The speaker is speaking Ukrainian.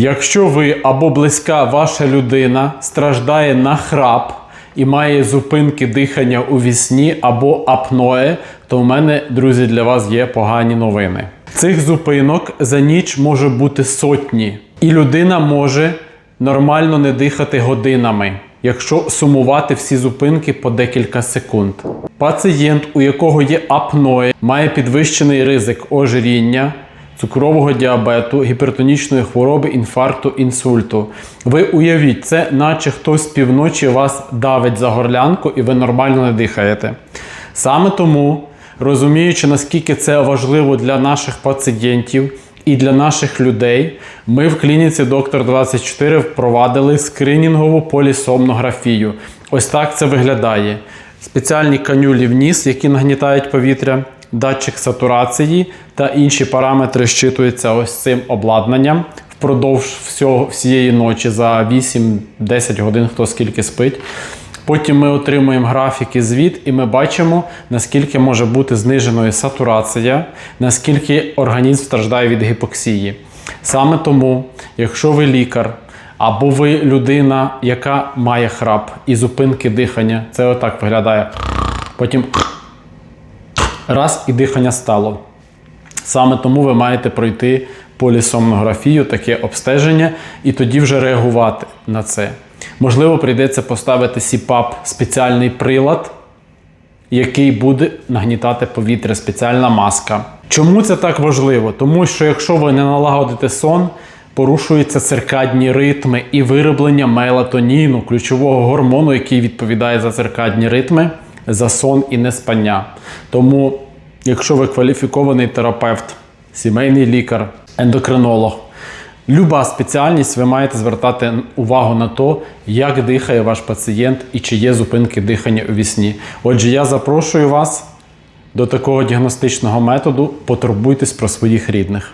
Якщо ви або близька ваша людина страждає на храп і має зупинки дихання у вісні або апноe, то в мене, друзі, для вас є погані новини. Цих зупинок за ніч може бути сотні, і людина може нормально не дихати годинами, якщо сумувати всі зупинки по декілька секунд. Пацієнт, у якого є апноe, має підвищений ризик ожиріння, цукрового діабету, гіпертонічної хвороби, інфаркту, інсульту. Ви уявіть, це наче хтось півночі вас давить за горлянку і ви нормально не дихаєте. Саме тому, розуміючи, наскільки це важливо для наших пацієнтів і для наших людей, ми в клініці Доктор 24 впровадили скринінгову полісомнографію. Ось так це виглядає. Спеціальні канюлі в ніс, які нагнітають повітря, датчик сатурації та інші параметри щитуються ось цим обладнанням впродовж всього, всієї ночі за 8-10 годин, хто скільки спить. Потім ми отримуємо графік і звіт, і ми бачимо, наскільки може бути зниженою сатурація, наскільки організм страждає від гіпоксії. Саме тому, якщо ви лікар або ви людина, яка має храп і зупинки дихання, це отак виглядає. Потім раз і дихання стало. Саме тому ви маєте пройти полісомнографію, таке обстеження, і тоді вже реагувати на це. Можливо, прийдеться поставити СІПАП спеціальний прилад, який буде нагнітати повітря, спеціальна маска. Чому це так важливо? Тому що якщо ви не налагодите сон, порушуються циркадні ритми і вироблення мелатоніну, ключового гормону, який відповідає за циркадні ритми, за сон і неспання. Тому, якщо ви кваліфікований терапевт, сімейний лікар, ендокринолог, Люба спеціальність, ви маєте звертати увагу на те, як дихає ваш пацієнт і чи є зупинки дихання у вісні. Отже, я запрошую вас до такого діагностичного методу. Потурбуйтесь про своїх рідних.